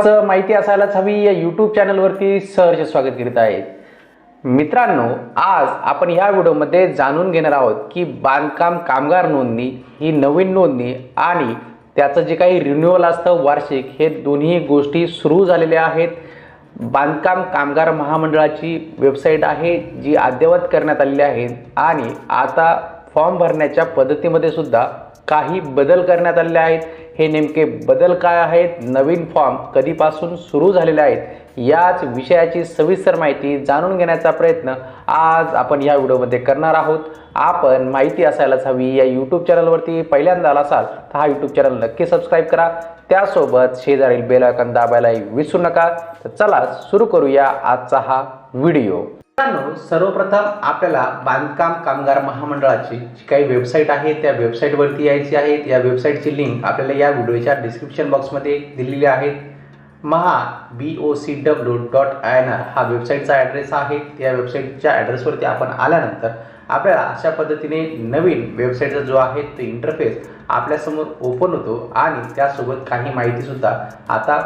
माहिती असायलाच हवी. या यूट्यूब चॅनलवरती सहर्ष स्वागत करीत आहे मित्रांनो आज आपण या व्हिडिओमध्ये जाणून घेणार आहोत की बांधकाम कामगार नोंदणी ही नवीन नोंदणी आणि त्याचं जे काही रिन्युअल असतं वार्षिक हे दोन्ही गोष्टी सुरू झालेल्या आहेत. बांधकाम कामगार महामंडळाची वेबसाईट आहे जी अद्ययावत करण्यात आलेली आहे. आणि आता फॉर्म भरण्याच्या पद्धतीमध्ये सुद्धा काही बदल करण्यात आलेले आहेत. हे नेमके बदल काय आहेत? नवीन फॉर्म कधीपासून सुरू झालेले आहेत? याच विषयाची सविस्तर माहिती जाणून घेण्याचा प्रयत्न आज आपण या व्हिडिओमध्ये करणार आहोत. आपण माहिती असायलाच हवी या यूट्यूब चॅनलवरती पहिल्यांदा आला असाल तर हा यूट्यूब चॅनल नक्की सबस्क्राईब करा. त्यासोबत शेजारील बेल दाबायलाही विसरू नका. तर चला सुरू करूया आजचा हा व्हिडिओ. मित्रांनो सर्वप्रथम आपल्याला बांधकाम कामगार महामंडळाची जी काही वेबसाईट आहे त्या वेबसाईटवरती यायची आहे. या वेबसाईटची लिंक आपल्याला या व्हिडिओच्या डिस्क्रिप्शन बॉक्समध्ये दिलेली आहे. Maha B O C W dot I N R हा वेबसाईटचा ॲड्रेस आहे. त्या वेबसाईटच्या ॲड्रेसवरती आपण आल्यानंतर आपल्याला अशा पद्धतीने नवीन वेबसाईटचा जो आहे तो इंटरफेस आपल्यासमोर ओपन होतो आणि त्यासोबत काही माहितीसुद्धा आता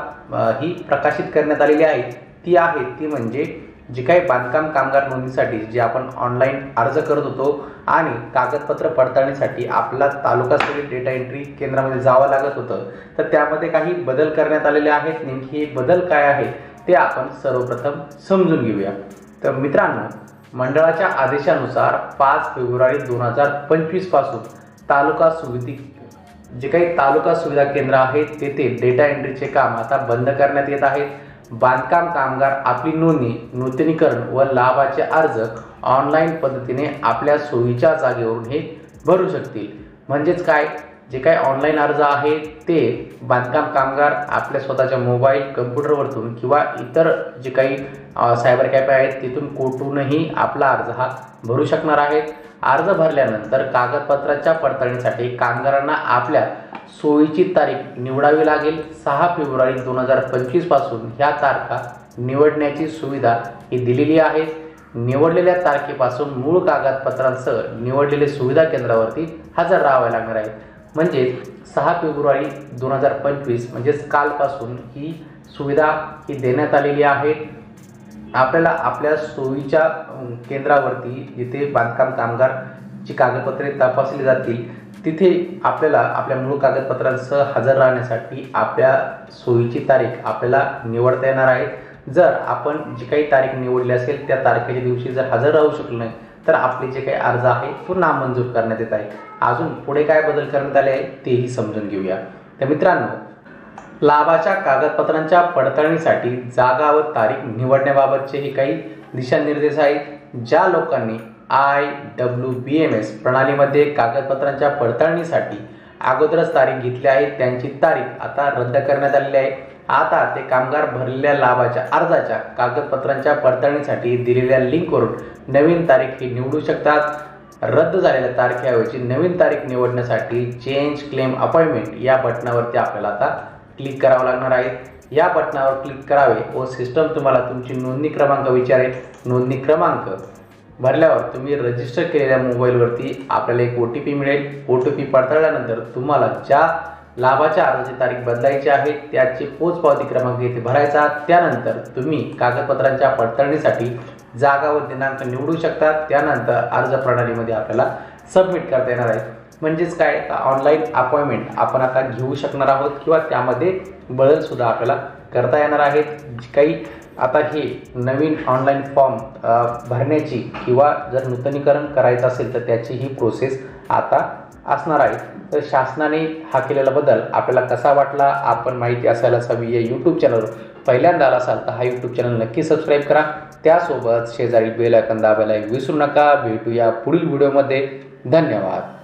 ही प्रकाशित करण्यात आलेली आहे. ती आहे ती म्हणजे जी काही बांधकाम कामगार नोंदणीसाठी जे आपण ऑनलाईन अर्ज करत होतो आणि कागदपत्र पडताळणीसाठी आपला तालुकास्तरीय डेटा एंट्री केंद्रामध्ये जावं लागत होतं तर त्यामध्ये काही बदल करण्यात आलेले आहेत. नेमकी हे बदल काय आहे ते आपण सर्वप्रथम समजून घेऊया. तर मित्रांनो मंडळाच्या आदेशानुसार पाच फेब्रुवारी दोन हजार पंचवीसपासून तालुका सुविधी जे काही तालुका सुविधा केंद्र आहेत तेथे डेटा एंट्रीचे काम आता बंद करण्यात येत आहेत बांधकाम कामगार आपली नोंदणी नूतनीकरण व लाभाचे अर्ज ऑनलाईन पद्धतीने आपल्या सोयीच्या जागेवरून हे भरू शकतील. म्हणजेच काय? जे काही ऑनलाईन अर्ज आहे ते बांधकाम कामगार आपल्या स्वतःच्या मोबाईल कम्प्युटरवरतून किंवा इतर जे काही सायबर कॅफे आहेत तिथून कोठूनही आपला अर्ज हा भरू शकणार आहेत. अर्ज भरल्यानंतर कागदपत्राच्या पडताळणीसाठी कामगारांना आपल्या सोयीची तारीख निवडावी लागेल. सहा फेब्रुवारी दोन हजार पंचवीसपासून ह्या तारखा निवडण्याची सुविधा ही दिलेली आहे. निवडलेल्या तारखेपासून मूळ कागदपत्रांसह निवडलेले सुविधा केंद्रावरती हजर राहावे लागणार आहे म्हणजेच सहा फेब्रुवारी दोन हजार पंचवीस म्हणजेच कालपासून ही सुविधा ही देण्यात आलेली आहे. आपल्याला आपल्या सोयीच्या केंद्रावरती जिथे बांधकाम कामगारची कागदपत्रे तपासली जातील तिथे आपल्याला आपल्या मूळ कागदपत्रांसह हजर राहण्यासाठी आपल्या सोयीची तारीख आपल्याला निवडता येणार आहे. जर आपण जी काही तारीख निवडली असेल त्या तारखेच्या दिवशी जर हजर राहू शकलो नाही तर आपले जे काही अर्ज आहे तो नामंजूर करण्यात येत आहे. अजून पुढे काय बदल करण्यात आले आहे तेही समजून घेऊया. तर मित्रांनो लाभाच्या कागदपत्रांच्या पडताळणीसाठी जागा व तारीख निवडण्याबाबतचे हे काही दिशानिर्देश आहेत ज्या लोकांनी I W B M S प्रणालीमध्ये कागदपत्रांच्या पडताळणीसाठी अगोदरच तारीख घेतली आहे त्यांची तारीख आता रद्द करण्यात आलेली आहे. आता ते कामगार भरलेल्या लाभाच्या अर्जाच्या कागदपत्रांच्या पडताळणीसाठी दिलेल्या लिंकवरून नवीन तारीख ही निवडू शकतात. रद्द झालेल्या तारखेऐवजी नवीन तारीख निवडण्यासाठी चेंज क्लेम अपॉइंटमेंट या बटनावरती आपल्याला आता क्लिक करावं लागणार आहे. या बटनावर क्लिक करावे व सिस्टम तुम्हाला तुमची नोंदणी क्रमांक विचारेल. नोंदणी क्रमांक भरल्यावर तुम्ही रजिस्टर केलेल्या मोबाईलवरती आपल्याला एक ओ टी पी मिळेल. ओ टी पी पडताळल्यानंतर तुम्हाला ज्या लाभाच्या अर्जाची तारीख बदलायची आहे त्याची पोचपावती क्रमांक येथे भरायचा त्यानंतर तुम्ही कागदपत्रांच्या पडताळणीसाठी जागा व दिनांक निवडू शकता. त्यानंतर अर्ज प्रणालीमध्ये आपल्याला सबमिट करता येणार आहे. म्हणजेच काय? ऑनलाईन अपॉइंटमेंट आपण आता घेऊ शकणार आहोत किंवा त्यामध्ये बदलसुद्धा आपल्याला करता येणार आहेत. काही आता हे नवीन ऑनलाईन फॉर्म भरण्याची किंवा जर नूतनीकरण करायचं असेल तर त्याची ही प्रोसेस आता असणार आहे. तर शासनाने हा केलेला बदल आपल्याला कसा वाटला आपण माहिती असायलाच हवी या यूट्यूब चॅनलवर पहिल्यांदा आला असाल तर हा यूट्यूब चॅनल नक्की सबस्क्राईब करा. त्यासोबत शेजारी बेल आयकन दाबायला विसरू नका. भेटूया पुढील व्हिडिओमध्ये धन्यवाद.